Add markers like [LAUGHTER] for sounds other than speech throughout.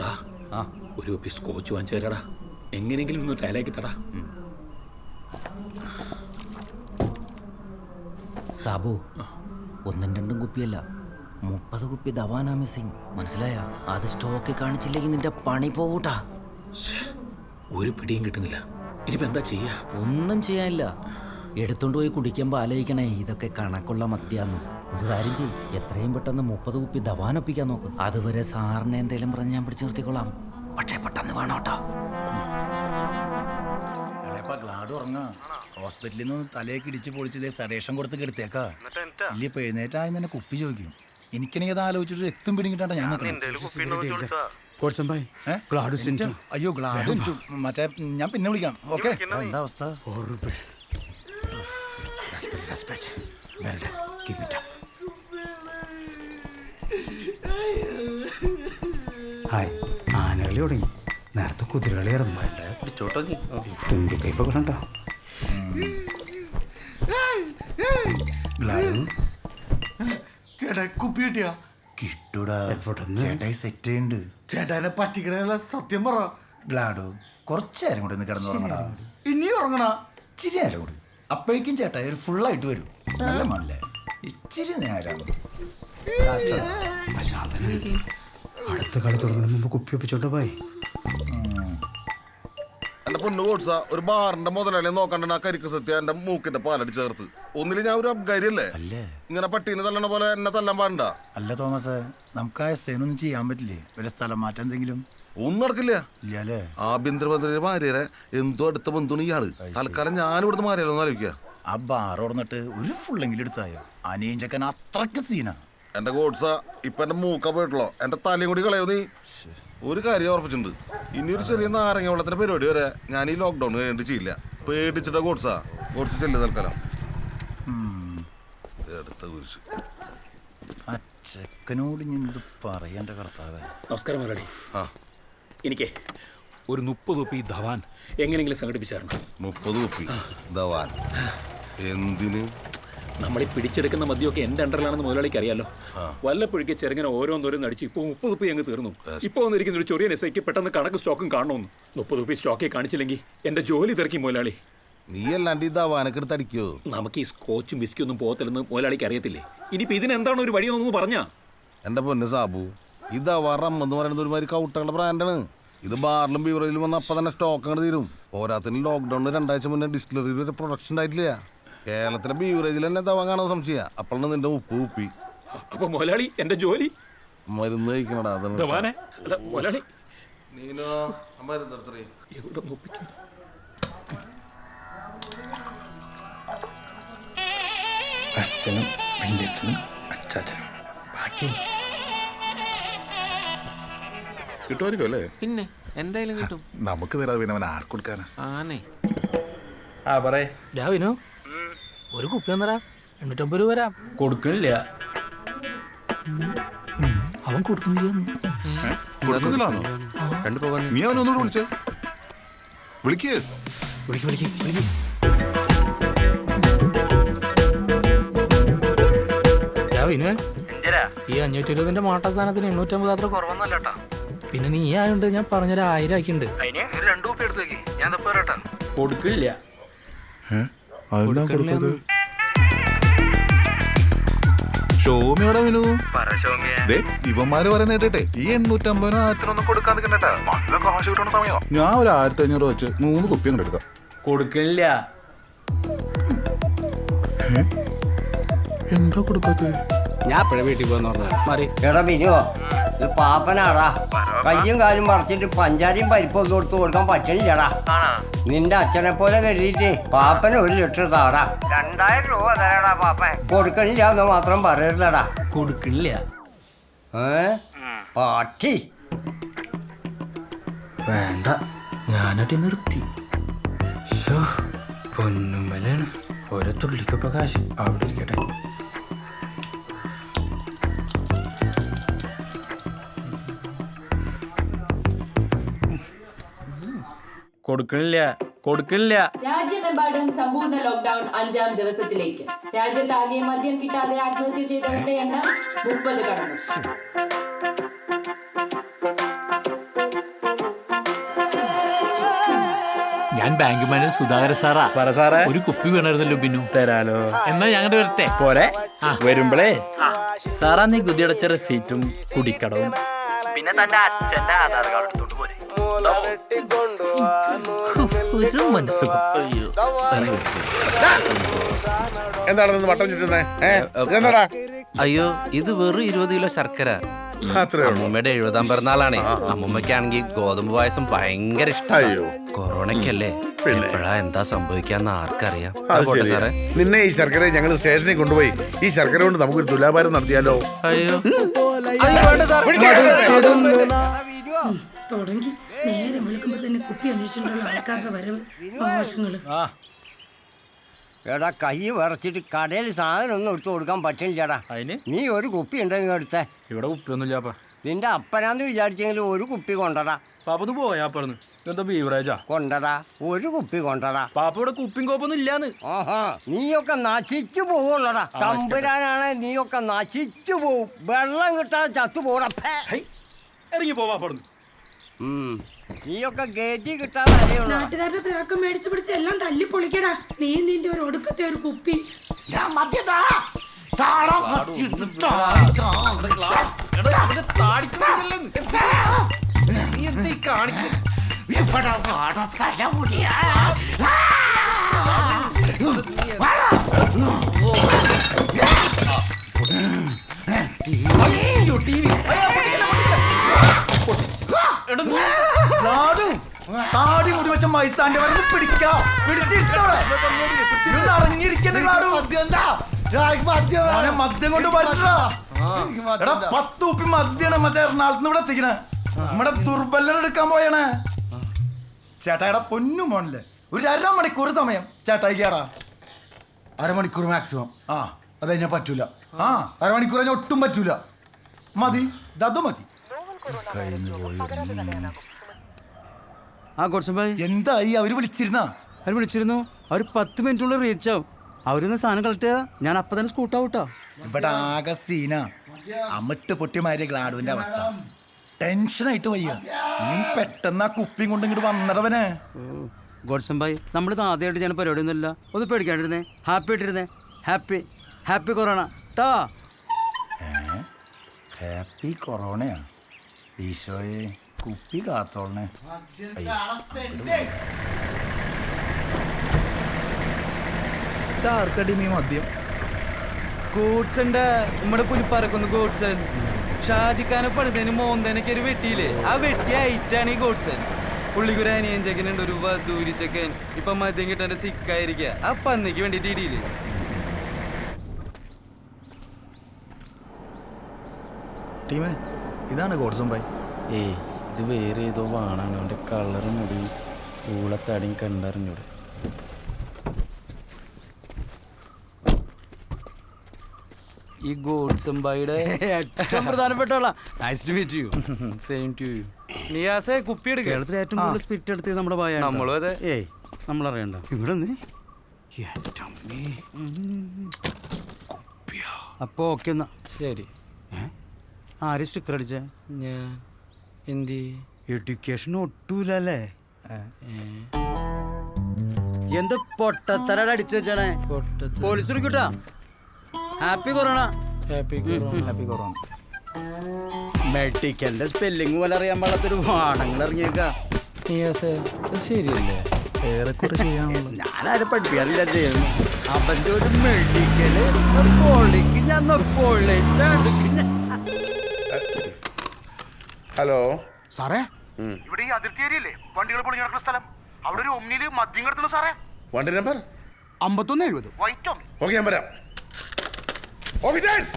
ഡാ ആ ഒരു കുപ്പി സ്കോച്ച് വാങ്ങിച്ചു തരാടാ. എങ്ങനെയെങ്കിലും ഒന്ന് ടയലാക്കി തടാ. സാബു ഒന്നും രണ്ടും കുപ്പിയല്ല. മുപ്പത് കുപ്പി ദവാനാ മിസ്സിങ് മനസ്സിലായ? അത് സ്റ്റോക്ക് കാണിച്ചില്ലെങ്കിൽ നിന്റെ പണി പോകൂട്ടാ ഒരു പിടിയും കിട്ടുന്നില്ല. ഇനിയിപ്പോ എന്താ ചെയ്യാ? ഒന്നും ചെയ്യാനില്ല. എടുത്തോണ്ട് പോയി കുടിക്കുമ്പോൾ ആലോചിക്കണേ ഇതൊക്കെ കണക്കുള്ള മദ്യാന്ന് ഒരു കാര്യം ചെയ്യും. എത്രയും പെട്ടെന്ന് മുപ്പത് കുപ്പി ദവാനൊപ്പിക്കാൻ നോക്ക്. അതുവരെ സാറിനെ എന്തേലും പറഞ്ഞ് ഞാൻ പിടിച്ചു നിർത്തിക്കൊള്ളാം പക്ഷേ പെട്ടെന്ന് വേണം കേട്ടോ. ഗ്ലാഡ് ഉറങ്ങാ. ഹോസ്പിറ്റലിൽ നിന്ന് തലയൊക്കെ ഇടിച്ച് പൊളിച്ചതേ സഡേഷൻ കൊടുത്ത് കെടുത്തേക്കാ. ഇല്ല ഇപ്പൊ എഴുന്നേറ്റായി തന്നെ കുപ്പി ചോദിക്കും. എനിക്കാണെങ്കിൽ അത് ആലോചിച്ചിട്ട് എത്തും പിടിങ്ങിട്ടാ ഞാൻ അയ്യോ ഗ്ലാഡ്. മറ്റേ ഞാൻ പിന്നെ വിളിക്കാം. ഓക്കെ. എന്താ അവസ്ഥ? ഹായ്. ആനകളി തുടങ്ങി. നേരത്തെ കുതിരകളി ഇറങ്ങും തുമ്പിക്കൈപ്പൊ കണ്ടോ ഗ്ലാഡ് ചേട്ടാ കുപ്പി കിട്ടിയാ? കിട്ടൂടാ? ചേട്ടായി സെറ്റ് ചെയ്യുന്നുണ്ട് ചേട്ടാനെ പറ്റിക്കണല്ല സത്യം പറ. ഗ്ലാഡു. കുറച്ചേരം കൂടെ ഒന്ന് കിടന്നു ഉറങ്ങണ. ഇനി ഉറങ്ങണ? ഇച്ചിരി നേരം കൂടി. അപ്പോഴേക്കും ചേട്ടാ ഒരു ഫുള്ളായിട്ട് വരും. നല്ല മല്ലേ ഇച്ചിരി നേരം. അടുത്ത കളി തുടങ്ങുന്ന മുമ്പ് കുപ്പി ഒപ്പിച്ചോട്ടെ പോയി. എന്റെ പൊന്നു കോട്സ ഒരു ബാറിന്റെ മുതലാളി നോക്കണ്ട ആ കരിക്ക് സത്യ എന്റെ മൂക്കിന്റെ പാലടി ചേർത്ത്. ഒന്നിൽ ഞാൻ ഒരു അബ്കാരിയല്ലേ അല്ലേ? ഇങ്ങനെ പട്ടീനെ തല്ലണ പോലെ എന്നെ തല്ലാൻ പാടണ്ട? അല്ല തോമസ് നമുക്ക് ആ സേനൊന്നും ചെയ്യാൻ പറ്റില്ലേ? വല്ല സ്ഥലം മാറ്റം എന്തെങ്കിലും? ഒന്നും നടക്കില്ല. ആഭ്യന്തരമന്ത്രിയുടെ ഭാര്യരെ എന്തോ അടുത്ത ബന്ധുണ് ഇയാൾ. തൽക്കാലം ഞാൻ ഇവിടുന്ന് മാറിയാലോ ആലോചിക്കുക ആ ബാർ ഓർന്നിട്ട് ഒരു ഫുള്ളെങ്കിലും എടുത്തായോ? അനിയൻ ചെക്കൻ അത്രയ്ക്ക് സീനാ. എന്റെ ഗോഡ്സ ഇപ്പൊ എന്റെ മൂക്ക പോയിട്ടുള്ളോ? എന്റെ തലയും കൂടി കളയോ നീ? ഒരു കാര്യം ഉറപ്പിച്ചിട്ടുണ്ട്. ഇനി ഒരു ചെറിയ നാരങ്ങ വെള്ളത്തിന്റെ പരിപാടി വരെ ഞാൻ ഈ ലോക്ക്ഡൌൺ കഴിഞ്ഞിട്ട് ചെയ്യില്ല. പേടിച്ചിട്ട ഗോഡ്സ? ഗോഡ്സ് ചെല്ലു തൽക്കാലം. അടുത്ത കുരിശ്. എന്ത് പറയണ്ട കർത്താവേ? നമസ്കാരം മുരളി ആ. എനിക്ക് ഒരു മുപ്പത് ഉപ്പി ധവാൻ എങ്ങനെയെങ്കിലും സംഘടിപ്പിച്ചായിരുന്നു? മുപ്പത് ഉപ്പി ധവാൻ. എന്തിന്? നമ്മൾ ഈ പിടിച്ചെടുക്കുന്ന മദ്യമൊക്കെ എന്റെ അണ്ടറിലാണെന്ന് മുതലാളിക്ക് അറിയാലോ. വല്ലപ്പോഴേക്ക് ചെറുങ്ങനെ ഓരോന്നോരോന്ന് അടിച്ച് ഇപ്പോൾ മുപ്പത് ഉപ്പ് അങ്ങ് തീർന്നു. ഇപ്പോൾ വന്നിരിക്കുന്ന ഒരു ചെറിയ നെസയ്ക്ക് പെട്ടെന്ന് കണക്ക് സ്റ്റോക്കും കാണണമെന്ന് മുപ്പത് ഉപ്പി സ്റ്റോക്കെ കാണിച്ചില്ലെങ്കിൽ എന്റെ ജോലി തിരക്കി മുതലാളി. നീ അല്ലാണ്ട് അടിക്കോ. നമുക്ക് ഈ സ്കോച്ചും വിസ്കിയും ഒന്നും പോകത്തില്ലെന്ന് മുതലാളിക്ക് അറിയത്തില്ലേ. ഇനിയിപ്പോൾ ഇതിനെന്താണ് ഒരു വഴിയെന്നൊന്ന് പറഞ്ഞാ. എന്റെ പൊന്ന് സാബു ഇതാ വറം എന്ന് പറയുന്നത് ഒരുമാതിരി കൗട്ടകളുടെ ബ്രാൻഡാണ്. ഇത് ബാറിലും ബീവറേജിലും വന്ന അപ്പം തന്നെ സ്റ്റോക്ക് അങ്ങോട്ട് തീരും. പോരാത്തിന് ലോക്ക്ഡൌണിന് രണ്ടാഴ്ച മുന്നേ ഡിസ്റ്റിലറിയിൽ ഒരു പ്രൊഡക്ഷൻ ഉണ്ടായിട്ടില്ല. കേരളത്തിലെ ബീവറേജിൽ തന്നെ കാണാൻ സംശയ അപ്പോഴാണ് നിന്റെ ഉപ്പ് ഉപ്പി. അപ്പൊ മുതലാളി എന്റെ ജോലി? മരുന്ന് കഴിക്കണടാ അല്ല മുതലാളി. നീനോ മരുന്ന് എവിടെ അച്ഛനും വല്യച്ഛനും അച്ചാച്ചനും. ബാക്കി എനിക്ക്. കിട്ടുമായിരിക്കും അല്ലേ? പിന്നെ എന്തായാലും കിട്ടും. നമുക്ക് തരാതെ പിന്നെ അവൻ ആർക്കൊടുക്കാനാ ആനേ ആ പറയേ. രാവിനോ ഒരു കുപ്പി ഒന്നരാ. എണ്ണൂറ്റമ്പത് രൂപ വരാം. കൊടുക്കണില്ല. അവൻ കൊടുക്കുന്നില്ല കൊടുക്കുന്നില്ലാണോ രണ്ട് പോകാൻ നീ അവനൊന്നുകൂടെ വിളിച്ചേ. വിളിക്ക്. വിളിക്ക് വിളിക്ക് വിളിക്ക്. രാവിനെ ഈ അഞ്ഞൂറ്റി ഇരുപതിന്റെ മാട്ട സാധനത്തിന് എണ്ണൂറ്റമ്പത് അത്ര കുറവൊന്നല്ല പിന്നെ നീ ആയോണ്ട് ഞാൻ പറഞ്ഞൊരു ആയിരം ആക്കിണ്ട് കൊടുക്കില്ല അതെന്താ കൊടുത്തത്? ഷോമിയോടെ വിനു ദേ, ഇവന്മാര് പറയുന്ന കേട്ടെ ഈ എണ്ണൂറ്റമ്പതിനോ ആയിരത്തിനൊന്നും കൊടുക്കാൻ കണ്ടേട്ടാ നല്ല കാശ് കിട്ടണ സമയം ഞാൻ ഒരു ആയിരത്തി അഞ്ഞൂറ് വെച്ച് മൂന്ന് കുപ്പി അങ്ങോട്ട് എടുക്കാം. കൊടുക്കില്ല എന്താ കൊടുക്കാത്തത്? ഞാൻ വീട്ടിൽ പോകാന്ന് പറഞ്ഞു മാറി. എടാ ബിനുവോ ഇത് പാപ്പനാടാ. കയ്യും കാലും മറച്ചിട്ട് പഞ്ചാരിയും പരിപ്പും കൊടുത്തു കൊടുത്ത് കൊടുക്കാൻ പറ്റണില്ലടാ നിന്റെ അച്ഛനെ പോലെ കരുതിയിട്ട് പാപ്പന് ഒരു ലിറ്റർ താടാ. രണ്ടായിരം രൂപ തരാടാ പാപ്പൻ കൊടുക്കണില്ല എന്ന് മാത്രം പറയരുതടാ. കൊടുക്കില്ല ഏ? പാട്ടി. വേണ്ട. ഞാനടി നിർത്തി. പൊന്നുമലാണ്. ഓരോ തുള്ളിക്കൊപ്പം കാശ്. അവിടെ ഇരിക്കട്ടെ. കൊടുക്കില്ല കൊടുക്കില്ല രാജ്യമെമ്പാടും സമ്പൂർണ ലോക്ക്ഡൌൺ അഞ്ചാം ദിവസത്തിലേക്ക്. രാജ്യത്താകെ മദ്യം കിട്ടാതെ ആത്മഹത്യ ചെയ്തവരുടെ എണ്ണം മുപ്പത് കടന്നു. ഞാൻ ബാങ്ക് മാനേജർ സുധാകര സാറാ. പറ സാറേ. ഒരു കുപ്പി വേണമായിരുന്നല്ലോ ബിനു തരാലോ. എന്നാ ഞങ്ങളുടെ വരട്ടെ? പോരെ. വരുമ്പളേ. സാറാ നീ കുതിയടച്ച റെസീറ്റും കുടിക്കടവും. പിന്നെ തന്റെ അച്ഛന്റെ ആധാർ കാർഡ് എടുത്തോണ്ട് പോരെ. ഒരു മനസ്സുഖം. അയ്യോ എന്താണ് നിന്ന് വട്ടം ചുറ്റുന്നേ? എന്താടാ അയ്യോ ഇത് വെറും ഇരുപത് കിലോ ശർക്കര. അമ്മൂമ്മയുടെ എഴുപതാം പിറന്നാളാണേ. അമ്മൂമ്മയ്ക്കാണെങ്കിൽ ഗോതമ്പ് പായസം ഭയങ്കര ഇഷ്ടമായോ കൊറോണക്കല്ലേ കൊറോണയ്ക്കല്ലേ? എപ്പോഴാ എന്താ സംഭവിക്കാന്ന് ആർക്കറിയാം. സാറേ. നിന്നെ ഈ ശർക്കര ഞങ്ങൾ സ്റ്റേഷനിൽ കൊണ്ടുപോയി. ഈ ശർക്കര കൊണ്ട് നമുക്കൊരു തുലാഭാരം നടത്തിയാലോ? അയ്യോ. തുടങ്ങി. നേരെ വിളിക്കുമ്പോ തന്നെ കുപ്പി അന്വേഷിച്ചിട്ടുള്ള ആൾക്കാരുടെ വരവ് ആവശ്യങ്ങൾ എടാ കൈ വിറച്ചിട്ട് കടയിൽ സാധനം ഒന്നും എടുത്തു കൊടുക്കാൻ പറ്റില്ലടാ. അതിന്? നീ ഒരു കുപ്പി ഉണ്ടെങ്കിൽ എടുത്തേ. ഇവിടെ കുപ്പിയൊന്നുമില്ല നിന്റെ അപ്പനാന്ന് വിചാരിച്ചെങ്കിലും ഒരു കുപ്പി കൊണ്ടടാ. പാപ്പത് പോയാ പറഞ്ഞു എന്താ ബീവറേജാ കൊണ്ടടാ. ഒരു കുപ്പി കൊണ്ടടാ. പാപ്പ ഇവിടെ കുപ്പിയും കോപ്പൊന്നും ഇല്ലാന്ന്. ആഹാ നീയൊക്കെ നശിച്ചു പോവുള്ളടാ. തമ്പുരാനാണ് നീയൊക്കെ നശിച്ചു പോവും. വെള്ളം കിട്ടാതെ ചത്തു പോടാ ഇറങ്ങി പോവാ പറഞ്ഞു നീയൊക്കെ ഗേറ്റി കിട്ടാതെ അറിയുള്ളൂ. നാട്ടുകാരുടെ പ്രാക്കം മേടിച്ചു പിടിച്ച് എല്ലാം തല്ലി പൊളിക്കടാ. നീ നിന്റെ ഒരു ഒടുക്കത്തെ ഒരു കുപ്പി? വെച്ച മൈത്താന്റെ വരന്ന് പിടിക്കാം പിടിച്ചിരിക്കവിടെ അറിഞ്ഞിരിക്കണ്ട മോനെ മദ്യം കൊണ്ട് പറ്റാ എടാ പത്ത് ഉപ്പി മദ്യാണ് മറ്റേ എറണാകുളത്ത് ഇവിടെ എത്തിക്കണേ. നമ്മുടെ ദുർബലൻ എടുക്കാൻ പോയണേ. ചേട്ടായുടെ പൊന്നു മോനല്ലേ. ഒരു അരമണിക്കൂർ സമയം. ചേട്ടായിക്കാടാ അരമണിക്കൂർ മാക്സിമം ആ. അത് കഴിഞ്ഞാൽ പറ്റൂല. ആ. അരമണിക്കൂർ കഴിഞ്ഞാൽ ഒട്ടും പറ്റൂല. മതി. ദതു മതി. ആ കുറച്ചും ഭായി. എന്തായി അവർ വിളിച്ചിരുന്ന? അവർ വിളിച്ചിരുന്നു. അവർ പത്ത് മിനിറ്റുള്ളിൽ റീച്ച് ആവും. അവരൊന്ന് സാധനം കളക്ട് ചെയ്താ. ഞാൻ അപ്പൊ തന്നെ സ്കൂട്ട് കേട്ടോ ഇവിടെ ആകെ സീന അമിട്ട് പൊട്ടിമാരിയ ഗ്ലാഡുവിന്റെ അവസ്ഥ. ടെൻഷനായിട്ട് വയ്യ. നീ പെട്ടെന്ന് ആ കുപ്പിയും കൊണ്ട് ഇങ്ങോട്ട് വന്നടവനെ ഗോഡ്സം നമ്മൾ നമ്മളിത് ആദ്യമായിട്ട് ചെയ്യുന്ന പരിപാടിയൊന്നുമില്ല. ഒന്ന് പേടിക്കാണ്ടിരുന്നേ. ഹാപ്പി ആയിട്ടിരുന്നേ. ഹാപ്പി ഹാപ്പി കൊറോണ ടാ ഹാപ്പി കൊറോണയാ ഈശോയെ. കുപ്പി കാത്തോളണേ. ആർക്കടി നീ മദ്യം? ഗോഡ്സന്റെ നമ്മുടെ പുലിപ്പറക്കുന്ന ഗോഡ്സൺ ഷാജിക്കാനെ പണിതേന് മോന്തേനൊക്കെ ഒരു വെട്ടിയില്ലേ? ആ വെട്ടി ഐറ്റാണ് ഈ ഗോഡ്സൻ. പുള്ളിക്കൊരു അനിയൻ ചെക്കനുണ്ട് ഒരു വധൂരി ചെക്കൻ. ഇപ്പൊ മദ്യം കിട്ടാൻ സിക്കായിരിക്കുക ആ പന്നിക്ക് വേണ്ടിട്ട് ഇടിയില്ലേ? ടീമേ ഇതാണ് ഗോഡ്സം ബൈ ഏയ് ഇത് വേറെ ഏതോ വാണാണ്. അവന്റെ കളറും മുടി ഊളത്തടിയും കണ്ടറിഞ്ഞൂടെ. ഈ ഗോഡ്സംബായിയുടെ ഏറ്റവും പ്രധാനപ്പെട്ട ആളാ. Nice to meet you same to you നിയാസെ കുപ്പി എടുക്കുക കേരളത്തിൽ ഏറ്റവും കൂടുതൽ സ്പിരിറ്റ് എടുത്തത് നമ്മുടെ ഭയ നമ്മളും അതെ. ഏയ് നമ്മൾ അറിയണ്ട ഇവിടെ അപ്പോ ഓക്കെ എന്നാ. ശരി. ആര് സ്റ്റിക്കർ അടിച്ചേ? ഞാൻ. എന്തി എഡ്യൂക്കേഷൻ ഒട്ടൂലല്ലേ? എന്ത് പൊട്ടത്തരട അടിച്ചു വെച്ചാണേ police വിളിക്കൂട്ടാ happy corona happy happy corona മെഡിക്കലിന്റെ spelling പോലെ അറിയാൻ പാടാത്തൊരു വാണങ്ങൾ ഇറങ്ങിയേക്ക. ശരിയല്ലേ? ഏറെക്കുറെ ചെയ്യാനുള്ളത് [LAUGHS] ഞാനാരും പഠിപ്പിക്കാറില്ല ചെയ്യുന്നു അവന്റെ ഒരു മെഡിക്കൽ പൊള്ളിക്ക് പൊളിക്ക് ഞാൻ പൊളിച്ചടുക്ക് ഞാൻ ഹലോ സാറേ? ഇവിടെ ഈ അതിർത്തി ഏരിയല്ലേ വണ്ടികൾ പൊളിഞ്ഞു നടക്കുന്ന സ്ഥലം. അവിടെ ഒരു ഒമ്നിയിൽ മദ്യം കിടത്തുന്നു സാറേ. വണ്ടി നമ്പർ അമ്പത്തൊന്ന് എഴുപത്. White Omni. ഓക്കെ ഞാൻ വരാം. ഓഫീസേഴ്സ്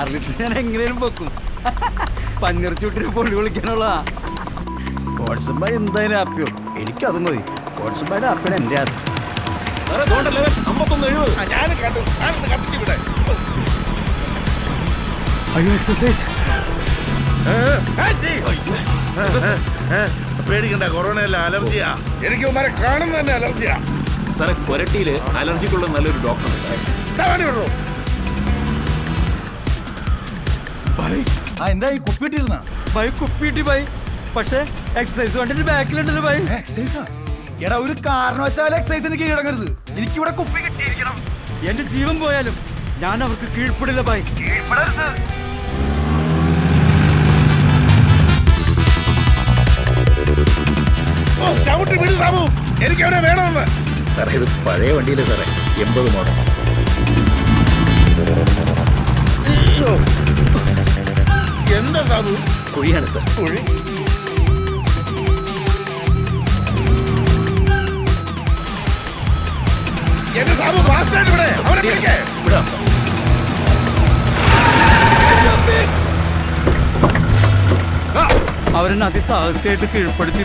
അറിഞ്ഞിട്ട് ഞാൻ എങ്ങനെയും വെക്കും പന്നിറച്ചൂട്ടിന് പൊള്ളി വിളിക്കാനുള്ള കോട്സമ്പ എന്തായാലും ഹാപ്പിയോ എനിക്കത് മതി. എന്റെ കണ്ടു. ഞാനൊന്ന് കത്തിച്ചു ഇവിടെ. അയ്യോ എക്സസൈസ് പേടിക്കണ്ട കൊറോണ അല്ല അലർജിയാ. എനിക്ക് ഉമ്മാരെ കാണുന്ന തന്നെ അലർജിയാ. സാറേ കൊരട്ടിയിൽ അലർജിക്കുള്ള നല്ലൊരു ഡോക്ടർ എന്താ ഈ കുപ്പിട്ടിരുന്ന ബൈ കുപ്പിട്ടി ബൈ. പക്ഷേ എക്സസൈസ് കണ്ടിട്ട് ബാക്കിലുണ്ടല്ലോ ബൈ. എക്സസൈസാ എടാ ഒരു കാരണവശാലും എക്സസൈസിന് കീഴടങ്ങരുത്. എനിക്കിവിടെ കുപ്പി കിട്ടിയിരിക്കണം. എന്റെ ജീവൻ പോയാലും ഞാൻ അവർക്ക് കീഴ്പ്പെടില്ല ബൈ. എനിക്ക് അവനെ വേണമെന്ന്. സാറേ ഇത് പഴയ വണ്ടിയിലെ സാറേ? എൺപത് മോഡൽ. എന്താ സാബു കുഴിയാണ് സാർ. എന്റെ സാബു ഫാസ്റ്റായിട്ട് ഇവിടെ. അവനെ പിടിക്കേ. വിടാം സാർ. അവരെന്നെ അതിസാഹസികമായിട്ട് കീഴ്പ്പെടുത്തി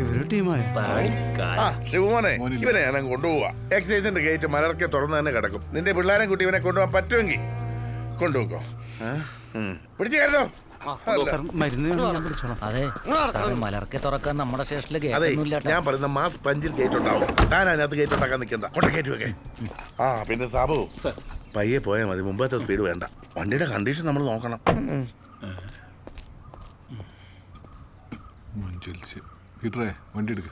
ഇവർ ടീമായ? ആ ശിവമോനെ ഇവനെ ഞാൻ കൊണ്ടുപോവാ. എക്സൈസിന്റെ ഗേറ്റ് മലർക്കെ തുറന്ന് തന്നെ കിടക്കും. നിന്റെ പിള്ളേരെ കുട്ടി ഇവനെ കൊണ്ടുപോകാൻ പറ്റുമെങ്കിൽ കൊണ്ടുപോക്കോ. പിടിച്ചു കയറോ സാർ. മരുന്ന് ഞാൻ പിടിച്ചോളാം. അതെ. മലർക്കെ തുറക്കാൻ നമ്മുടെ സ്റ്റേഷനിൽ അതെ ഞാൻ പറയുന്ന മാസ് പഞ്ചിൽ ഗേറ്റ് ഉണ്ടാവും. താൻ അതിനകത്ത് ഗേറ്റ് ഉണ്ടാക്കാൻ നിൽക്കണ്ട. കൊണ്ട ഗേറ്റ് വെക്കേ. ആ പിന്നെ സാബു പയ്യെ പോയാൽ മതി. മുമ്പത്തെ സ്പീഡ് വേണ്ട. വണ്ടിയുടെ കണ്ടീഷൻ നമ്മൾ നോക്കണം. ഉം. ഹീറ്ററേ വണ്ടി എടുക്ക.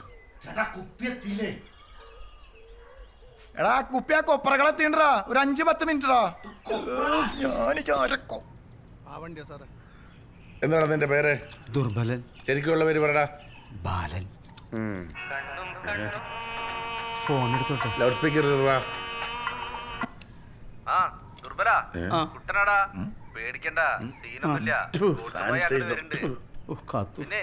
എടാ കുപ്പി ആ കൊപ്പറകളെ തീണ്ടടാ. ഒരു അഞ്ച് പത്ത് മിനിറ്റടാ ഞാൻ ചാരക്കോ. എന്താണ് നിന്റെ പേര്? ദുർബലൻ. ശരിക്കുള്ള പേര് പറടാ. ബാലൻ. ഫോൺ എടുത്തോട്ടെ. ലൗഡ് സ്പീക്കർ ആ ദുർബല. കുട്ടനാടാ. പേടിക്കണ്ട. സീനൊന്നുമില്ല പിന്നെ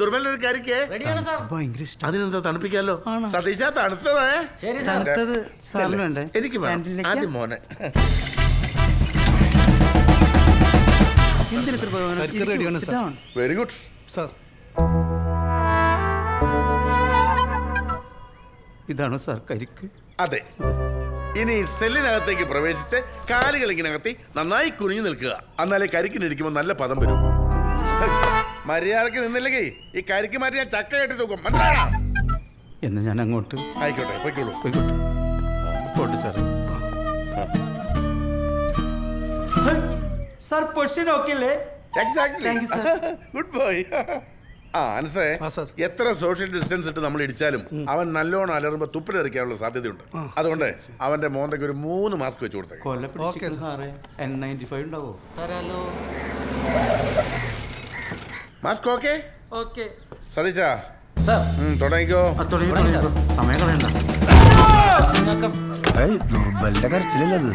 ദുർബലിന് ഒരു കരിക്കേ. ഭയങ്കര ഇഷ്ടം. അതിനെന്താ തണുപ്പിക്കാലോ? സതീശ തണുത്തതേ സാറിന് വേണ്ടേ? എനിക്ക് വേണം. ക്യാന്റീനിലേക്ക്? ആദ്യം മോനെ. എന്തിന് ഇത്ര ബഹളം? ഇരിക്കൂ, sit down. വെരി ഗുഡ് ഇതാണോ സാർ കരിക്ക്. അതെ. ഇനി സെല്ലിനകത്തേക്ക് പ്രവേശിച്ച് കാലുകൾ ഇങ്ങനെ അകത്തി നന്നായി കുനിഞ്ഞു നിൽക്കുക. എന്നാലേ കരിക്കിനിരിക്കുമ്പോൾ നല്ല പദം വരും. മര്യാദയ്ക്ക് നിന്നില്ലെങ്കിൽ ഈ കരിക്ക് മാറ്റി ഞാൻ ചക്ക കെട്ടി തൂക്കും. മനസ്സിലാ എന്ന് ഞാൻ അങ്ങോട്ട്? ആയിക്കോട്ടെ പോയിക്കോളൂ. പോയിക്കോട്ടെ. പോട്ടെ സാർ സാർ പൊസിഷൻ നോക്കില്ലേ ഗുഡ് ബോയ് ആ അനസേ എത്ര സോഷ്യൽ ഡിസ്റ്റൻസ് ഇട്ട് നമ്മൾ ഇടിച്ചാലും അവൻ നല്ലോണം അലറുമ്പോ തുപ്പിലെറിക്കാനുള്ള സാധ്യതയുണ്ട്. അതുകൊണ്ട് അവന്റെ മോന്തയ്ക്ക് ഒരു മൂന്ന് മാസ്ക് വെച്ച് കൊടുത്തേ കൊല്ല പിടിച്ചിരിക്കുന്നു സാറേ എൻ നയന്റി ഫൈവ് ഉണ്ടാവോ തരാലോ മാസ്ക് ഓക്കെ ഓക്കെ സതീശ. സാർ തുടങ്ങിക്കോ. തുടങ്ങി തുടങ്ങി സമയം കളയണ്ട. ദുർബലിന്റെ കരച്ചിലല്ലേ അത്?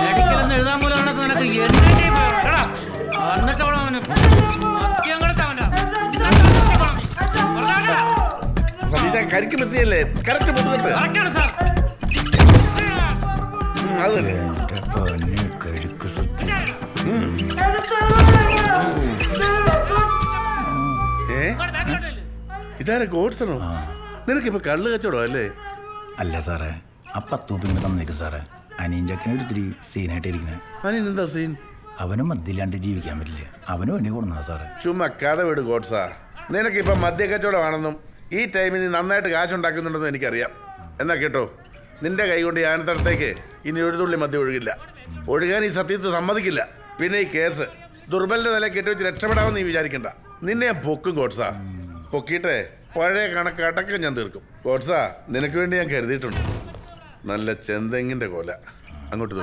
മെഡിക്കലെന്ന് എഴുതാൻ പോലും നിനക്ക് എന്നിട്ട് അവന് മദ്യം കൊടുത്ത് സതീശ കരിക്ക് മിസ് ചെയ്യല്ലേ? കറക്റ്റ് അത് ഇതാരെ ഗോഡ്സണോ? നിനക്കിപ്പോ കള്ള് കച്ചോടോ അല്ലേ? അല്ല സാറേ ആ പത്ത് ഉപ്പ് ഇങ്ങനെ തന്നേക്ക് സാറേ. അനിയൻ ചക്കനെ സീനായിട്ടിരിക്കുന്നത് ഇത്തിരി എന്താ സീൻ? അവനും മദ്യമില്ലാണ്ട് ജീവിക്കാൻ പറ്റില്ല. അവനും വേണ്ടി കൊടുന്നതാ സാറേ. ചുമ്മാ കഥ വിട് ഗോഡ്സാ. നിനക്കിപ്പോ മദ്യ കച്ചവടമാണെന്നും ഈ ടൈമിൽ നീ നന്നായിട്ട് കാശുണ്ടാക്കുന്നുണ്ടെന്നും എനിക്കറിയാം. എന്നാ കേട്ടോ നിന്റെ കൈ കൊണ്ട് ഞാൻ തടത്തേക്ക് ഇനി ഒരു തുള്ളി മദ്യം ഒഴുകില്ല. ഒഴുകാൻ ഈ സത്യത്തെ സമ്മതിക്കില്ല. പിന്നെ ഈ കേസ് ദുർബലിന്റെ നില കെട്ടിവെച്ച് രക്ഷപ്പെടാമെന്ന് നീ വിചാരിക്കണ്ട. നിന്നെ ഞാൻ പൊക്കും ഗോഡ്സാ. പൊക്കിയിട്ടേ പഴയ കണക്ക് അടക്കം ഞാൻ തീർക്കും. ഗോഡ്സാ നിനക്ക് വേണ്ടി ഞാൻ കരുതിയിട്ടുണ്ട്. നല്ല ചെന്തെങ്ങിന്റെ കോല. അങ്ങോട്ട്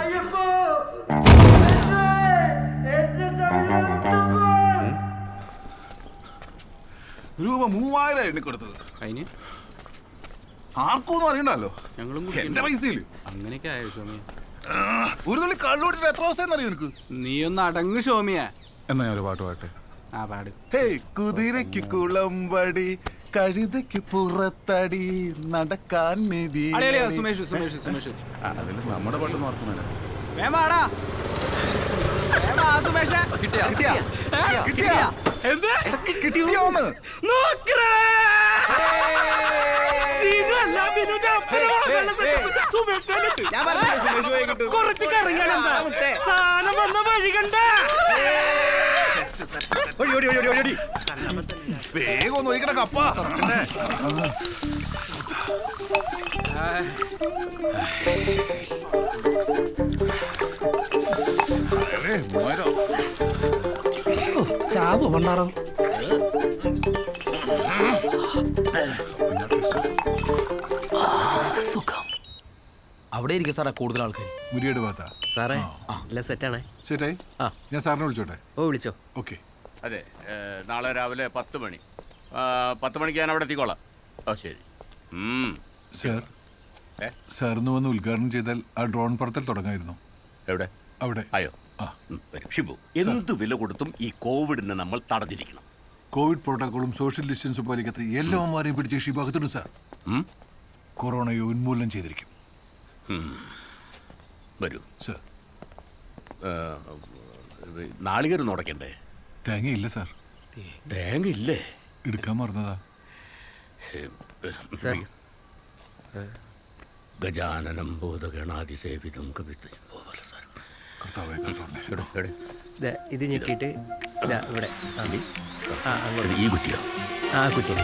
രൂപ മൂവായിരം എണ്ണി കൊടുത്തത്. അതിന്? ആർക്കൊന്നും അറിയണ്ടല്ലോ. ഞങ്ങളും എന്റെ പൈസയിൽ. അങ്ങനെയൊക്കെ ആയോ സോമിയ ഒരു തുള്ളി കള്ളൂട്ടിട്ട് എത്ര ദിവസം അറിയോ നിനക്ക്? നീ ഒന്ന് അടങ്ങ് സോമിയ എന്നാ ഞാൻ ഒരു പാട്ട് പാട്ടെ ആ പാട്. ഹേയ് കുതിരയ്ക്ക് കുളമ്പടി കഴുതയ്ക്ക് പുറത്തടി നടക്കാൻ മെതി അളിയളിയാ, സുമേഷ് സുമേഷ് സുമേഷ്. അതിൽ നമ്മുടെ പാട്ട് നോക്കുന്നില്ല കിട്ടിയാ? കിട്ടിയാ. കിട്ടിയോന്ന്. കുറച്ച് കറങ്ങണം സാധനം വന്ന വഴി കണ്ട. വേഗം ഒന്ന് ഒഴിക്കണ കപ്പ. ചാവ് പണ്ടാറോ അവിടെ ഇരിക്കും സാറേ കൂടുതൽ ആൾക്കാർ മുരിയുടെ ഭാഗത്താ? സാറേ എല്ലാം സെറ്റാണേ ശരി ആ. ഞാൻ സാറിനെ വിളിച്ചോട്ടെ? ഓ വിളിച്ചോ. ഓക്കെ. അതെ നാളെ രാവിലെ പത്ത് മണി. പത്ത് മണിക്ക് ഞാൻ അവിടെ എത്തിക്കോളാം. ഓ ശരി. സാർ? സാറിന് വന്ന് ഉദ്ഘാടനം ചെയ്താൽ ആ ഡ്രോൺ പറത്തൽ തുടങ്ങായിരുന്നു. എവിടെ? അവിടെ. അയ്യോ ഷിബു എന്ത് വില കൊടുത്തും ഈ കോവിഡിനെ നമ്മൾ തടഞ്ഞിരിക്കണം. കോവിഡ് പ്രോട്ടോക്കോളും സോഷ്യൽ ഡിസ്റ്റൻസും പാലിക്കാത്ത എല്ലാവന്മാരെയും പിടിച്ച് ഷിബാകത്തുണ്ട് സാർ? കൊറോണയെ ഉന്മൂലനം ചെയ്തിരിക്കും. വരൂ. സാർ. നാളികേരം ഉടക്കണ്ടേ തേങ്ങയില്ല സാർ? തേങ്ങ ഇല്ലേ എടുക്കാൻ മറന്നതാ. ഗജാനനം ബോധഗണാതിസേവിതം കവിത കർത്താവേ കർത്താവേ. ദേ, ഇത് ഞെക്കിയിട്ട് ദാ ഇവിടെ. ആ. ആ അങ്ങോട്ട്. ഈ കുട്ടിയോ ആ കുറ്റി.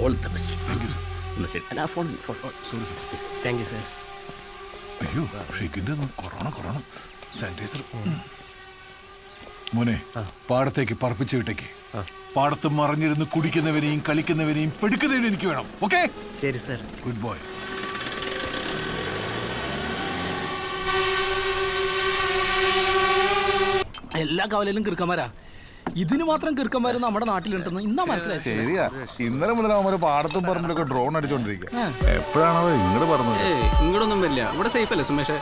ഓൾ ദ എന്നാ ശരി അല്ല phone phone sorry sir thank you sir അയ്യോ ഷെയ്ക്കിന്റെ കൊറോണ കൊറോണ സാനിറ്റൈസർ മോനെ പാടത്തേക്ക് പറപ്പിച്ച് വിട്ടേക്ക്. പാടത്ത് മറിഞ്ഞിരുന്ന് കുടിക്കുന്നവനെയും കളിക്കുന്നവനെയും പെടുക്കുന്നവനും എനിക്ക് വേണം. ഓക്കെ ശരി സാർ ഗുഡ് ബോയ് എല്ലാ കവലയിലും കിറുക്കന്മാരാ. ഇതിന് മാത്രം കിറുക്കന്മാര് നമ്മുടെ നാട്ടിലുണ്ടെന്ന് ഇന്ന മനസ്സിലായി ശരിയാ. ഇന്നലെ മുതൽ അവന്മാര് പാടത്തും പറമ്പിലൊക്കെ ഡ്രോൺ അടിച്ചോണ്ടിരിക്കുക എപ്പോഴാണോ ഇങ്ങോട്ട് പറഞ്ഞത്? ഏയ് ഇങ്ങോട്ടൊന്നും വരില്ല. ഇവിടെ സേഫ് അല്ലേ സുമേഷ്?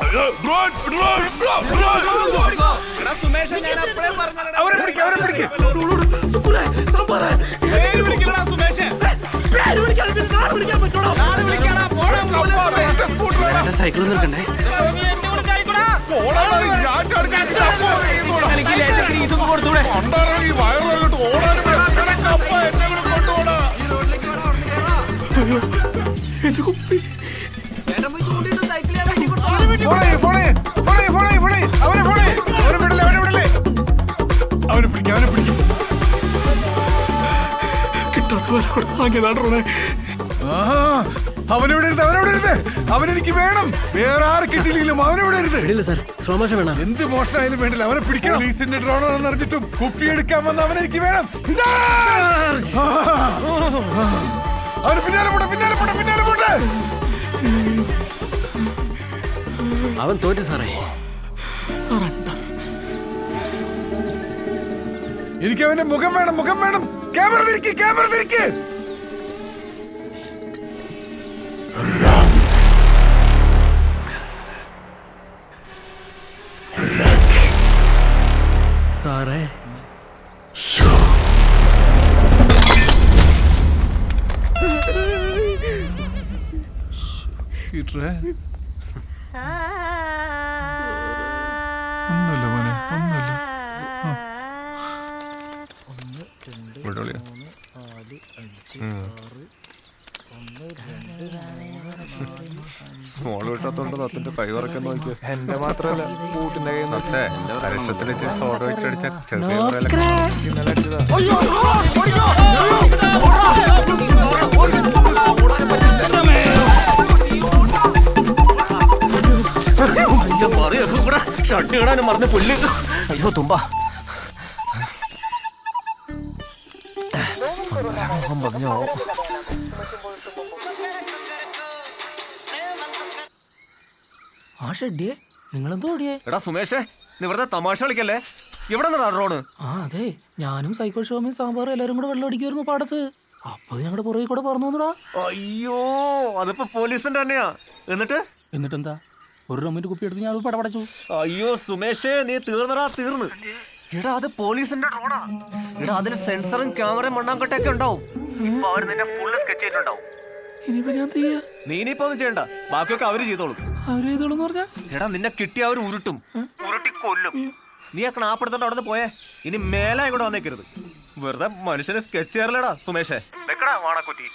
സൈക്കിൾ നിൽക്കണ്ടേ അവനെ പിടിക്കും അവനെ പിടിക്കും. കിട്ടാത്ത കൊടുത്ത് വാങ്ങിയതാണോ ആഹാ, അവനെവിടെ ഇരുത്ത് അവനെവിടെ ഇരുത്ത് അവനെനിക്ക് വേണം. വേറെ ആരെ കിട്ടിയില്ലെങ്കിലും അവനെവിടെ ഇരുത്ത് ഇല്ല സാർ. സ്ലോ വേണം. എന്ത് മോഷണമായാലും വേണ്ടില്ല. അവനെ പിടിക്കണം. ലീസിന്റെ ഡ്രോണാണെന്ന് അറിഞ്ഞിട്ടും കുപ്പിയെടുക്കാൻ വന്ന അവനെനിക്ക് വേണം. അവന് പിന്നാലെ പോട്ടെ പിന്നാലെ പോട്ടെ പിന്നാലെ പോട്ടെ. അവൻ തോറ്റു സാറേ. എനിക്ക് അവന്റെ മുഖം വേണം മുഖം വേണം. Camera തിരിക്ക് camera തിരിക്ക്. പീറ്ററെ ഒന്നുമില്ല മോനെ ഒന്നുമില്ല രണ്ട് ഇവിടെ വിളിയാ. മോൾ വിട്ടാത്തോണ്ട് നത്തിന്റെ കൈ വറക്കാൻ നോക്കിയ എന്റെ മാത്രല്ല കൂട്ടിന്റെ കൈ കരക്ഷത്തിൽ സോഡ വെച്ചടിച്ച ചെറിയ ഇന്നലെ അടിച്ചതാ ഷർട്ട് ഇടാനും മറന്ന് പുല്ല്. അയ്യോ തുമ്പ. ആ ഷെഡിയെ നിങ്ങളെന്തോ ഓടിയേ എടാ സുമേഷേ നീ വെറുതെ തമാശ കളിക്കല്ലേ? ഇവിടെ നിന്നാ ഡ്രോണ്? ആ അതെ ഞാനും സൈക്കോ ഷോമിയും സാമ്പാറും എല്ലാരും കൂടെ വെള്ളം അടിക്കുമായിരുന്നു പാടത്ത്. അപ്പൊ ഞങ്ങളുടെ പുറകെ കൂടെ പറഞ്ഞു വന്നടാ. അയ്യോ അതിപ്പോ പോലീസിന്റെ തന്നെയാ. എന്നിട്ട്? എന്നിട്ടെന്താ? ഒരു റമ്മിന്റെ കുപ്പി എടുത്ത് ഞാൻ അത് പടപടച്ചു. അയ്യോ സുമേഷേ നീ തീർന്നടാ തീർന്ന്. എടാ അത് പോലീസിന്റെ റോഡാ. എടാ അതിന് സെൻസറും ക്യാമറയും മണ്ണാങ്കട്ടൊക്കെ ഉണ്ടാവും. ഇപ്പൊ അവർ നിന്നെ ഫുള്ള് സ്കെച്ച് ചെയ്തിട്ടുണ്ടാവും. ഇനിയിപ്പോ ഞാൻ ചെയ്യാ? നീ ഇനിയിപ്പോ ഒന്നും ചെയ്യണ്ട. ബാക്കിയൊക്കെ അവർ ചെയ്തോളും. അവർ ചെയ്തോളൂ പറഞ്ഞാ? എടാ നിന്നെ കിട്ടി അവർ ഉരുട്ടും. ഉരുട്ടി കൊല്ലും. നീ ആ ക്നാപ്പെടുത്തോണ്ട് അവിടെ പോയേ. ഇനി മേലെ ഇങ്ങോട്ട് വന്നേക്കരുത്. വെറുതെ മനുഷ്യനെ സ്കെച്ച് ചെയ്യാറില്ലടാ സുമേഷേ. വെക്കടാ വാണക്കുറ്റി.